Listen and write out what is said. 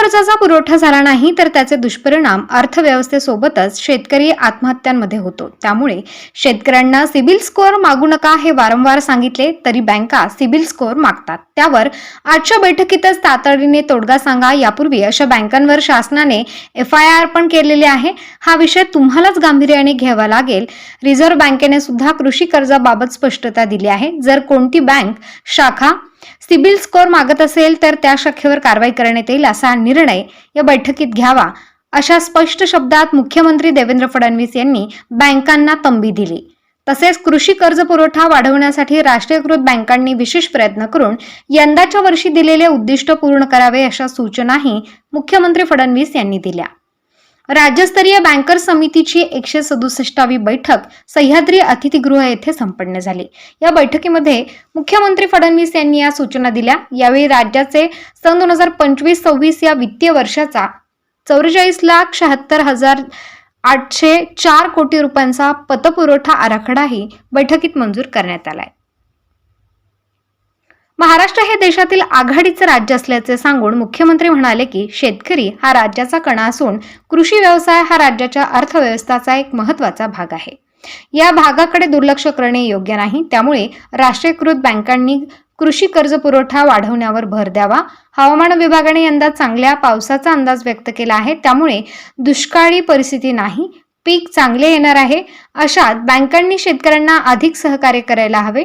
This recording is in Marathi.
कर्जाचा पुरवठा झाला नाही तर त्याचे दुष्परिणाम अर्थव्यवस्थेसोबतच शेतकरी आत्महत्यांमध्ये होतो. त्यामुळे शेतकऱ्यांना सिबिल स्कोअर मागू नका हे वारंवार सांगितले तरी बँका सिबिल स्कोअर मागतात. त्यावर आजच्या बैठकीतच तातडीने तोडगा सांगा. यापूर्वी अशा बँकांवर शासनाने एफ आय आर पण केलेले आहे. हा विषय तुम्हालाच गांभीर्याने घ्यावा लागेल. रिझर्व्ह बँकेने सुद्धा कृषी कर्जाबाबत स्पष्टता दिली आहे. जर कोणती बँक शाखा सिबिल स्कोअर मागत असेल तर त्या शाखेवर कारवाई करण्यात येईल असा निर्णय या बैठकीत घ्यावा. अशा स्पष्ट शब्दात मुख्यमंत्री देवेंद्र फडणवीस यांनी बँकांना तंबी दिली. तसेच कृषी कर्ज पुरवठा वाढवण्यासाठी राष्ट्रीयकृत बँकांनी विशेष प्रयत्न करून यंदाच्या वर्षी दिलेले उद्दिष्ट पूर्ण करावे अशा सूचनाही मुख्यमंत्री फडणवीस यांनी दिल्या. राज्यस्तरीय बँकर समितीची एकशे सदुसष्टावी बैठक सह्याद्री अतिथीगृह येथे संपन्न झाली. या बैठकीमध्ये मुख्यमंत्री फडणवीस यांनी या सूचना दिल्या. यावेळी राज्याचे सन दोन हजार पंचवीस सव्वीस या वित्तीय वर्षाचा चौवेचाळीस लाख शहात्तर हजार आठशे चार कोटी रुपयांचा पतपुरवठा आराखडाही बैठकीत मंजूर करण्यात आलाय. महाराष्ट्र हे देशातील आघाडीचं राज्य असल्याचे सांगून मुख्यमंत्री म्हणाले की शेतकरी हा राज्याचा कणा असून कृषी व्यवसाय हा राज्याच्या अर्थव्यवस्थेचा एक महत्त्वाचा भाग आहे. या भागाकडे दुर्लक्ष करणे योग्य नाही. त्यामुळे राष्ट्रीयकृत बँकांनी कृषी कर्ज पुरवठा वाढवण्यावर भर द्यावा. हवामान विभागाने यंदा चांगल्या पावसाचा अंदाज व्यक्त केला आहे. त्यामुळे दुष्काळी परिस्थिती नाही. पीक चांगले येणार आहे. अशात बँकांनी शेतकऱ्यांना अधिक सहकार्य करायला हवे.